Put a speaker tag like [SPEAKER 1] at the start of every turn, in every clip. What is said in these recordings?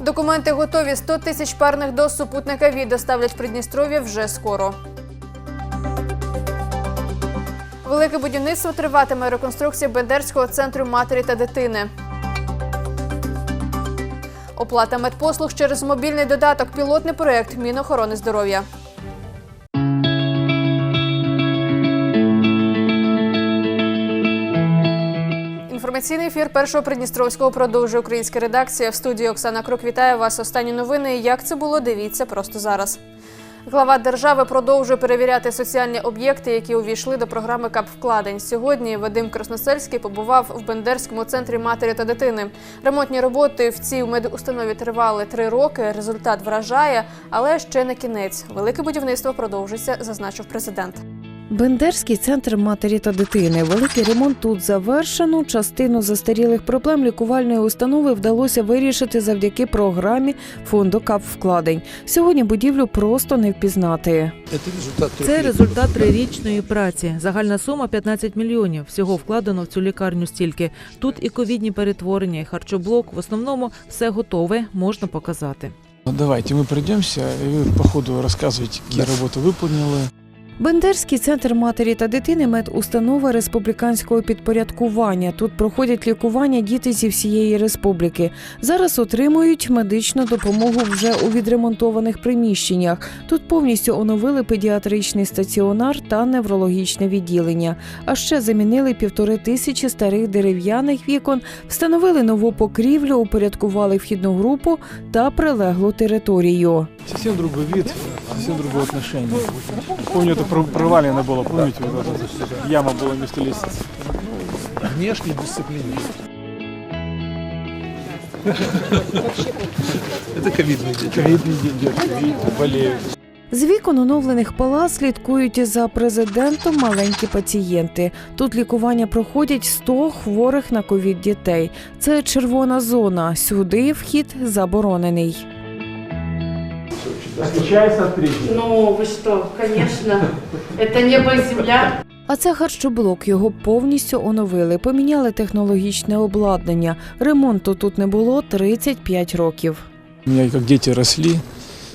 [SPEAKER 1] Документи готові. 100 тисяч парних доз супутника ВІ доставлять Придністров'я вже скоро. Велике будівництво триватиме реконструкція Бендерського центру матері та дитини. Оплата медпослуг через мобільний додаток. Пілотний проєкт Мінохорони здоров'я. Інформаційний ефір першого Придністровського продовжує українська редакція. В студії Оксана Крук вітає вас. Останні новини. Як це було? Дивіться просто зараз. Глава держави продовжує перевіряти соціальні об'єкти, які увійшли до програми КАП вкладень. Сьогодні Вадим Красносельський побував в Бендерському центрі матері та дитини. Ремонтні роботи в цій медустанові тривали три роки. Результат вражає, але ще не кінець. Велике будівництво продовжиться, зазначив президент.
[SPEAKER 2] Бендерський центр матері та дитини. Великий ремонт тут завершено. Частину застарілих проблем лікувальної установи вдалося вирішити завдяки програмі фонду КАП вкладень. Сьогодні будівлю просто не впізнати.
[SPEAKER 3] Це результат трирічної праці. Загальна сума 15 мільйонів. Всього вкладено в цю лікарню стільки. Тут і ковідні перетворення, і харчоблок. В основному все готове, можна показати.
[SPEAKER 4] Ну, давайте мы пройдемся, и вы по ходу рассказывайте, какие работы выполнили.
[SPEAKER 2] Бендерський центр матері та дитини медустанова республіканського підпорядкування. Тут проходять лікування діти зі всієї республіки. Зараз отримують медичну допомогу вже у відремонтованих приміщеннях. Тут повністю оновили педіатричний стаціонар та неврологічне відділення. А ще замінили півтори тисячі старих дерев'яних вікон, встановили нову покрівлю, упорядкували вхідну групу та прилеглу територію.
[SPEAKER 4] Совсем другой вид, совсем другое отношение. Помню, это про- провалено было, помните, вот эта яма была вместо лестницы.
[SPEAKER 5] внешней дисциплине. Это ковидные дети.
[SPEAKER 4] Ковидные дети, видите, болеют.
[SPEAKER 2] З вікон оновлених палат слідкують за президентом маленькі пацієнти. Тут лікування проходять 100 хворих на ковід дітей. Це червона зона. Сюди вхід заборонений.
[SPEAKER 4] Отличается от третьей.
[SPEAKER 6] Ну, вы что, конечно, это небо и земля.
[SPEAKER 2] А це харчоблок. Його повністю оновили, поміняли технологічне обладнання. Ремонту тут не було 35 років.
[SPEAKER 4] У меня как дети росли,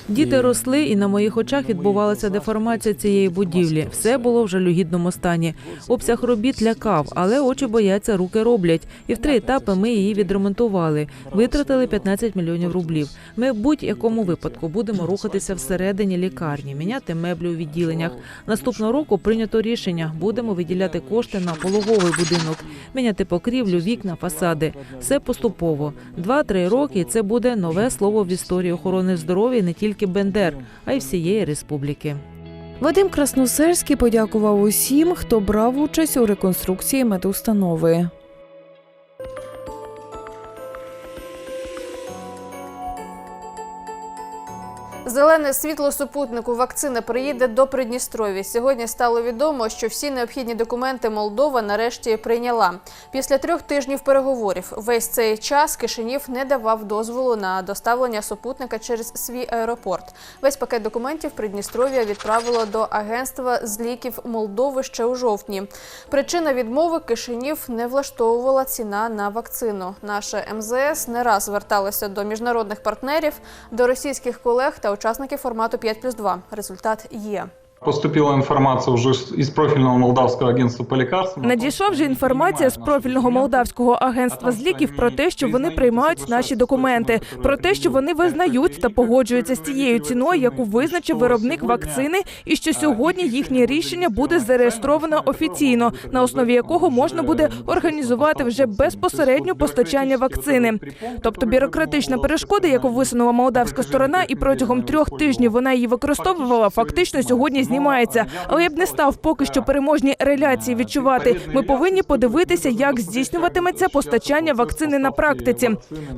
[SPEAKER 3] Діти росли, і на моїх очах відбувалася деформація цієї будівлі. Все було в жалюгідному стані. Обсяг робіт лякав, але очі бояться, руки роблять. І в три етапи ми її відремонтували. Витратили 15 мільйонів рублів. Ми в будь-якому випадку будемо рухатися всередині лікарні, міняти меблі у відділеннях. Наступного року прийнято рішення. Будемо виділяти кошти на пологовий будинок, міняти покрівлю, вікна, фасади. Все поступово. Два-три роки це буде нове слово в історії охорони здоров'я не тільки Бендер, а й всієї республіки.
[SPEAKER 2] Вадим Красносельський подякував усім, хто брав участь у реконструкції медустанови.
[SPEAKER 1] Зелене світло супутнику вакцина приїде до Придністров'я. Сьогодні стало відомо, що всі необхідні документи Молдова нарешті прийняла. Після трьох тижнів переговорів весь цей час Кишинів не давав дозволу на доставлення супутника через свій аеропорт. Весь пакет документів Придністров'я відправило до агентства з ліків Молдови ще у жовтні. Причина відмови Кишинів не влаштовувала ціна на вакцину. Наше МЗС не раз зверталося до міжнародних партнерів, до російських колег та учасників формату 5 плюс 2. Результат є.
[SPEAKER 7] Поступила інформація вже з- із профільного молдавського агентства по лікарствам.
[SPEAKER 8] Надійшла вже інформація з профільного молдавського агентства з ліків про те, що вони приймають наші документи, про те, що вони визнають та погоджуються з тією ціною, яку визначив виробник вакцини, і що сьогодні їхнє рішення буде зареєстровано офіційно, на основі якого можна буде організувати вже безпосередньо постачання вакцини. Тобто бюрократична перешкода, яку висунула молдавська сторона, і протягом трьох тижнів вона її використовувала, фактично сьогодні знімається. Але я б не став поки що переможні реляції відчувати. Ми повинні подивитися, як здійснюватиметься постачання вакцини на практиці,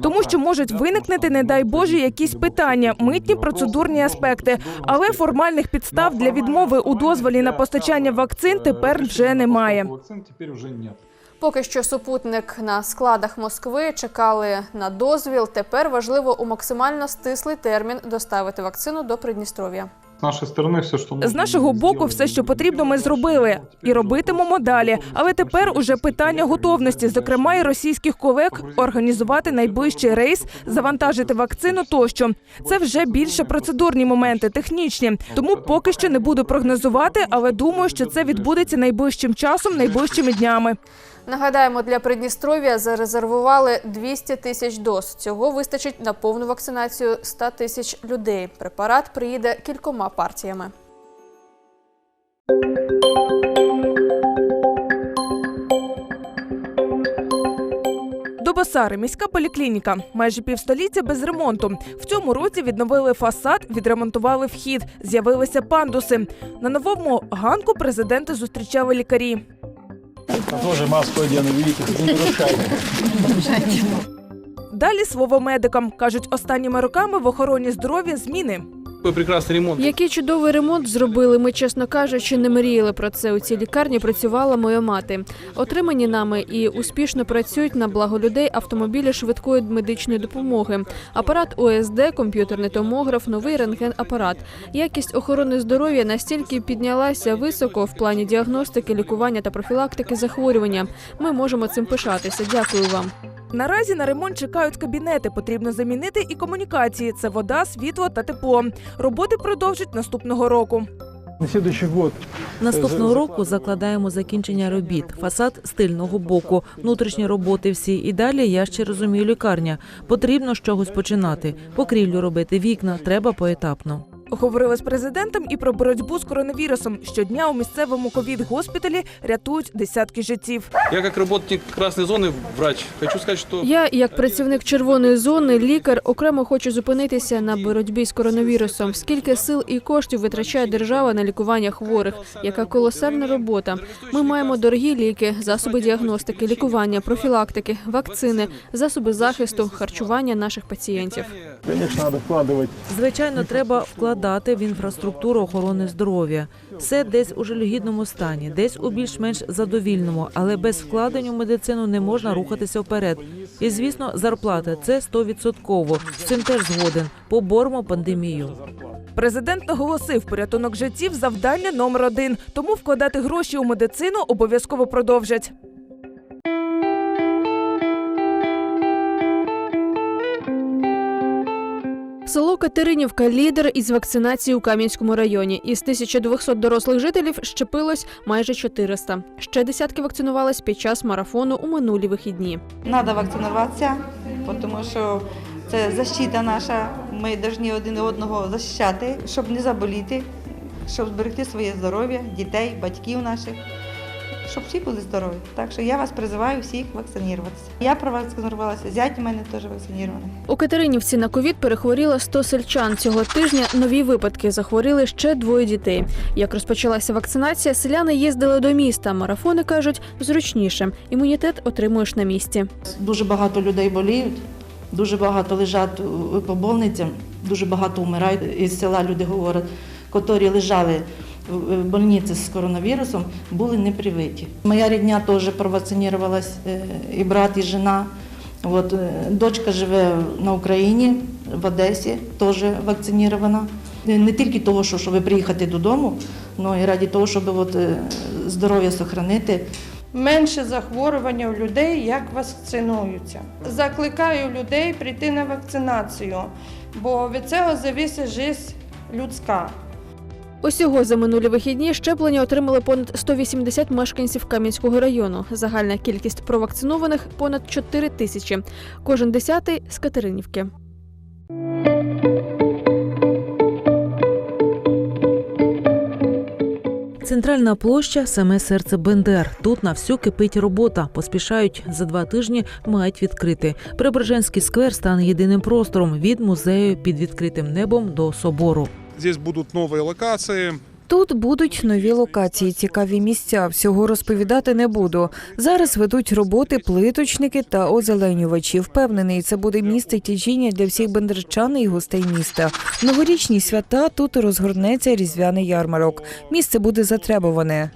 [SPEAKER 8] тому що можуть виникнути, не дай Боже, якісь питання, митні процедурні аспекти. Але формальних підстав для відмови у дозволі на постачання вакцин тепер вже немає.
[SPEAKER 1] Поки що супутник на складах Москви чекали на дозвіл. Тепер важливо у максимально стислий термін доставити вакцину до Придністров'я.
[SPEAKER 7] С нашей стороны все, нужно,
[SPEAKER 8] З нашого боку, все, що потрібно, ми зробили і робитимемо далі. Але тепер уже питання готовності, зокрема і російських колег, організувати найближчий рейс, завантажити вакцину тощо. Це вже більше процедурні моменти, технічні. Тому поки що не буду прогнозувати, але думаю, що це відбудеться найближчим часом, найближчими днями.
[SPEAKER 1] Нагадаємо, для Придністров'я зарезервували 200 тисяч доз. Цього вистачить на повну вакцинацію 100 тисяч людей. Препарат приїде кількома партіями.
[SPEAKER 8] Басари міська поліклініка. Майже півстоліття без ремонту. В цьому році відновили фасад, відремонтували вхід, з'явилися пандуси. На новому ганку президенти зустрічали лікарі.
[SPEAKER 4] Тоже маску одену, видите, не нарушайте.
[SPEAKER 8] Далі слово медикам кажуть, останніми роками в охороні здоров'я зміни.
[SPEAKER 5] Такой прекрасный ремонт.
[SPEAKER 1] Який чудовий ремонт зробили. Ми, чесно кажучи, не мріяли про це. У цій лікарні працювала моя мати. Отримані нами і успішно працюють на благо людей автомобілі швидкої медичної допомоги. Апарат ОСД, комп'ютерний томограф, новий рентген-апарат. Якість охорони здоров'я настільки піднялася високо в плані діагностики, лікування та профілактики захворювання. Ми можемо цим пишатися. Дякую вам.
[SPEAKER 8] Наразі на ремонт чекають кабінети. Потрібно замінити і комунікації: це вода, світло та тепло. Роботи продовжать наступного року.
[SPEAKER 4] На следующий год
[SPEAKER 3] Наступного року закладаємо закінчення робіт, фасад з тильного боку, внутрішні роботи всі. І далі я ще розумію лікарня. Потрібно з чогось починати. Покрівлю робити, вікна треба поетапно.
[SPEAKER 8] Говорили з президентом і про боротьбу з коронавірусом. Щодня у місцевому ковід-госпіталі рятують десятки життів.
[SPEAKER 5] Я как работник красной зоны, врач, хочу сказать, что
[SPEAKER 1] Я, як працівник червоної зони, лікар, окремо хочу зупинитися на боротьбі з коронавірусом. Скільки сил і коштів витрачає держава на лікування хворих? Яка колосальна робота? Ми маємо дорогі ліки, засоби діагностики, лікування, профілактики, вакцини, засоби захисту, харчування наших пацієнтів.
[SPEAKER 4] Конечно, надо вкладывать
[SPEAKER 3] Звичайно, треба вкладати в інфраструктуру охорони здоров'я. Все десь у жалюгідному стані, десь у більш-менш задовільному, але без вкладень у медицину не можна рухатися вперед. І звісно, зарплата це стовідсотково. З цим теж згоден. Поборемо пандемію.
[SPEAKER 8] Президент наголосив, порятунок життів завдання номер один. Тому вкладати гроші у медицину обов'язково продовжать.
[SPEAKER 1] Село Катеринівка лідер із вакцинації у Кам'янському районі. Із 1200 дорослих жителів щепилось майже 400. Ще десятки вакцинувались під час марафону у минулі вихідні.
[SPEAKER 9] Надо вакцинуватися, тому що це защита наша. Ми повинні один одного захищати, щоб не заболіти, щоб зберегти своє здоров'я, дітей, батьків наших, щоб всі були здорові. Так що я вас призиваю всіх вакцинуватися. Я провакцинувалася, зять у мене теж вакцинований.
[SPEAKER 1] У Катеринівці на ковід перехворіло 100 сельчан. Цього тижня нові випадки захворіли ще двоє дітей. Як розпочалася вакцинація, селяни їздили до міста. Марафони кажуть зручніше. Імунітет отримуєш на місці.
[SPEAKER 10] Дуже багато людей боліють, дуже багато лежать по больницям, дуже багато вмирають. Із села люди говорять, котрі лежали в больниці з коронавірусом, були непривиті. Моя рідня теж провакцинувалась, і брат, і жена. От, е, дочка живе на Україні, в Одесі, теж вакцинована. Е, Не тільки того, що щоб приїхати додому, але і раді того, щоб от, здоров'я зберігати.
[SPEAKER 11] менше захворювання у людей, як вакцинуються. Закликаю людей прийти на вакцинацію, бо від цього зависить життя людська.
[SPEAKER 1] Усього за минулі вихідні щеплення отримали понад 180 мешканців Кам'янського району. Загальна кількість провакцинованих понад 4 тисячі. Кожен десятий з Катеринівки.
[SPEAKER 3] Центральна площа саме серце Бендер. Тут на всю кипить робота. Поспішають за два тижні, мають відкрити. Преображенський сквер стане єдиним простором від музею під відкритим небом до собору.
[SPEAKER 5] Здесь будут новые локации.
[SPEAKER 2] Тут будуть нові локації, цікаві місця. Всього розповідати не буду. Зараз ведуть роботи плиточники та озеленювачі. Впевнений, це буде місце тяжіння для всіх бендерчан і гостей міста. Новорічні свята тут розгорнеться різдвяний ярмарок. Місце буде затребуване.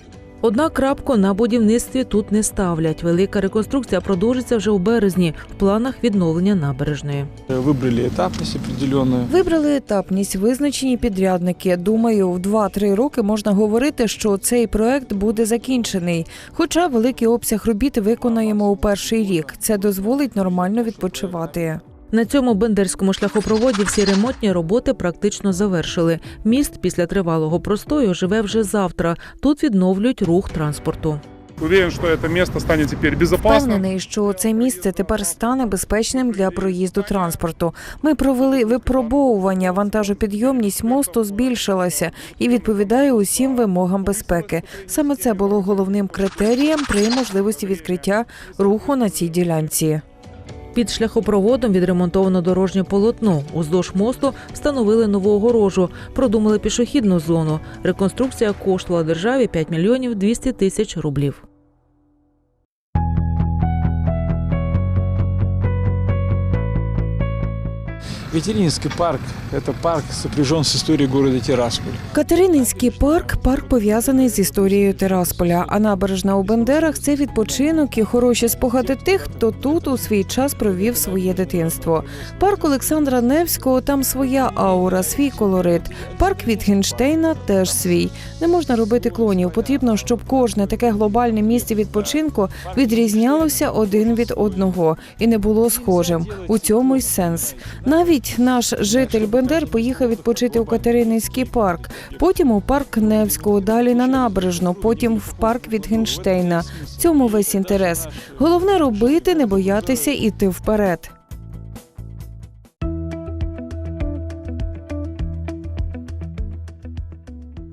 [SPEAKER 3] Однак крапку на будівництві тут не ставлять. Велика реконструкція продовжиться вже у березні в планах відновлення набережної.
[SPEAKER 4] Выбрали этапность определенную.
[SPEAKER 2] Вибрали етапність, визначені підрядники. Думаю, в 2-3 роки можна говорити, що цей проект буде закінчений. Хоча великий обсяг робіт виконаємо у перший рік. Це дозволить нормально відпочивати.
[SPEAKER 3] На цьому бендерському шляхопроводі всі ремонтні роботи практично завершили. Міст після тривалого простою живе вже завтра. Тут відновлюють рух транспорту.
[SPEAKER 5] Уверен, что это место станет теперь безопасным.
[SPEAKER 2] Впевнений, що це місце тепер стане безпечним для проїзду транспорту. Ми провели випробовування. Вантажопідйомність мосту збільшилася і відповідає усім вимогам безпеки. Саме це було головним критерієм при можливості відкриття руху на цій ділянці.
[SPEAKER 3] Під шляхопроводом відремонтовано дорожнє полотно. Уздовж мосту встановили нову огорожу, продумали пішохідну зону. Реконструкція коштувала державі 5 мільйонів 200 тисяч рублів.
[SPEAKER 4] Катерининский парк – это парк, сопряжен с историей города Тирасполь.
[SPEAKER 2] Катерининський парк парк пов'язаний з історією Тирасполя. А набережна у Бендерах це відпочинок і хороші спогади тих, хто тут у свій час провів своє дитинство. Парк Олександра Невського там своя аура, свій колорит. Парк Вітгенштейна теж свій. Не можна робити клонів. Потрібно, щоб кожне таке глобальне місце відпочинку відрізнялося один від одного і не було схожим. У цьому й сенс. Навіть наш житель Бендер поїхав відпочити у Катерининський парк, потім у парк Невського, далі на набережну, потім в парк Вітгенштейна. В цьому весь інтерес. Головне робити, не боятися іти вперед.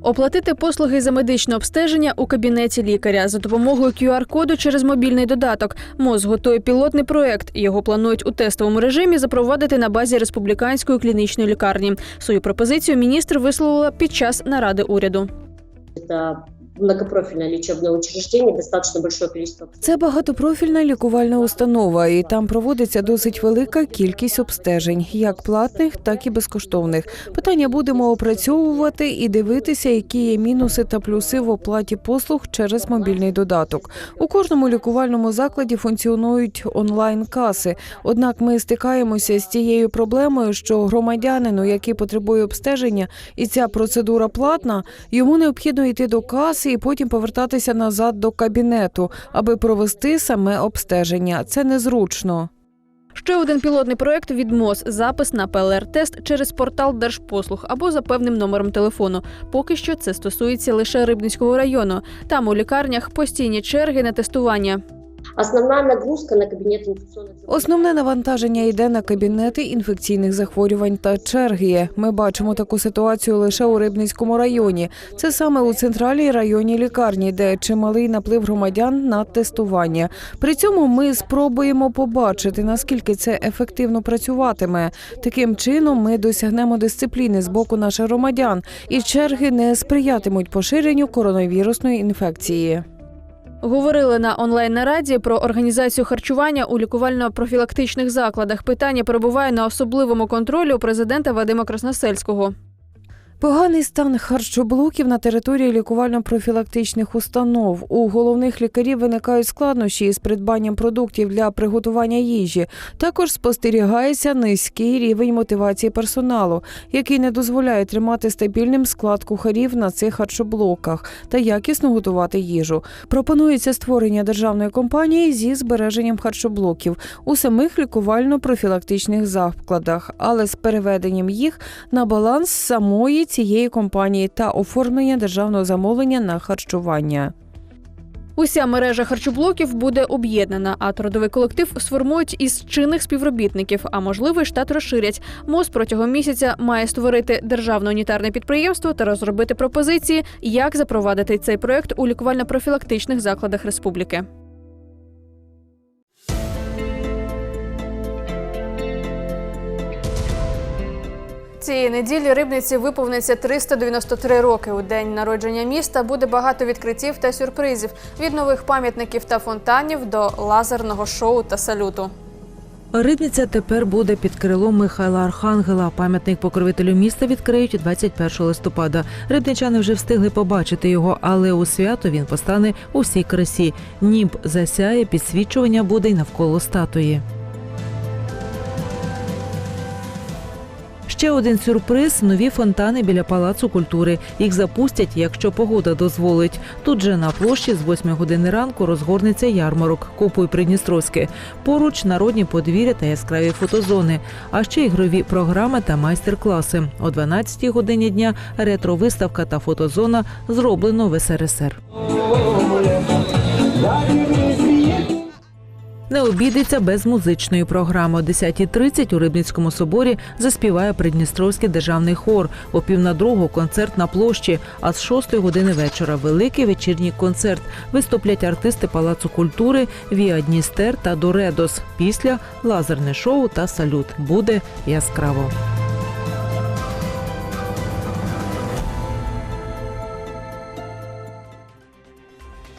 [SPEAKER 1] Оплатити послуги за медичне обстеження у кабінеті лікаря за допомогою QR-коду через мобільний додаток. МОЗ готує пілотний проект. Його планують у тестовому режимі запровадити на базі республіканської клінічної лікарні. Свою пропозицію міністр висловила під час наради уряду.
[SPEAKER 12] Это многопрофильное лечебное учреждение, достаточно большое количество
[SPEAKER 2] Це багатопрофільна лікувальна установа, і там проводиться досить велика кількість обстежень, як платних, так і безкоштовних. Питання будемо опрацьовувати і дивитися, які є мінуси та плюси в оплаті послуг через мобільний додаток. У кожному лікувальному закладі функціонують онлайн-каси. Однак ми стикаємося з тією проблемою, що громадянину, який потребує обстеження, і ця процедура платна, йому необхідно йти до каси і потім повертатися назад до кабінету, аби провести саме обстеження. Це незручно.
[SPEAKER 1] Ще один пілотний проект від МОЗ запис на ПЛР-тест через портал Держпослуг або за певним номером телефону. Поки що це стосується лише Рибницького району. Там у лікарнях постійні черги на тестування.
[SPEAKER 12] Основная нагрузка на кабинет инфекционных
[SPEAKER 2] Основне навантаження йде на кабінети інфекційних захворювань та черги. Ми бачимо таку ситуацію лише у Рибницькому районі. Це саме у центральній районній лікарні, де чималий наплив громадян на тестування. При цьому ми спробуємо побачити, наскільки це ефективно працюватиме. Таким чином ми досягнемо дисципліни з боку наших громадян, і черги не сприятимуть поширенню коронавірусної інфекції.
[SPEAKER 1] Говорили на онлайн нараді про організацію харчування у лікувально-профілактичних закладах. Питання перебуває на особливому контролі президента Вадима Красносельського.
[SPEAKER 2] Поганий стан харчоблоків на території лікувально-профілактичних установ. У головних лікарів виникають складнощі із придбанням продуктів для приготування їжі. Також спостерігається низький рівень мотивації персоналу, який не дозволяє тримати стабільним склад кухарів на цих харчоблоках та якісно готувати їжу. Пропонується створення державної компанії зі збереженням харчоблоків у самих лікувально-профілактичних закладах, але з переведенням їх на баланс самої цієї компанії та оформлення державного замовлення на харчування.
[SPEAKER 1] Уся мережа харчоблоків буде об'єднана, а трудовий колектив сформують із чинних співробітників, а можливо, штат розширять. МОЗ протягом місяця має створити державне унітарне підприємство та розробити пропозиції, як запровадити цей проект у лікувально-профілактичних закладах республіки. Цієї неділі рибниці виповниться 393 роки. У день народження міста буде багато відкриттів та сюрпризів від нових пам'ятників та фонтанів до лазерного шоу та салюту.
[SPEAKER 3] Рибниця тепер буде під крилом Михайла Архангела. Пам'ятник покровителю міста відкриють 21 листопада. Рибничани вже встигли побачити його, але у свято він постане у всій красі. Німб засяє, підсвічування буде й навколо статуї. Ще один сюрприз нові фонтани біля палацу культури. Їх запустять, якщо погода дозволить. Тут же на площі з 8 години ранку розгорнеться ярмарок Купуй Придністровське. Поруч народні подвір'я та яскраві фотозони, а ще ігрові програми та майстер-класи. О 12 годині дня ретро-виставка та фотозона зроблено в СРСР. Не обійдеться без музичної програми. О 10.30 у Рибницькому соборі заспіває Придністровський державний хор. О пів на другу концерт на площі. А з 6 години вечора великий вечірній концерт. Виступлять артисти Палацу культури Віа Дністер та Доредос. Після лазерне шоу та салют. Буде яскраво.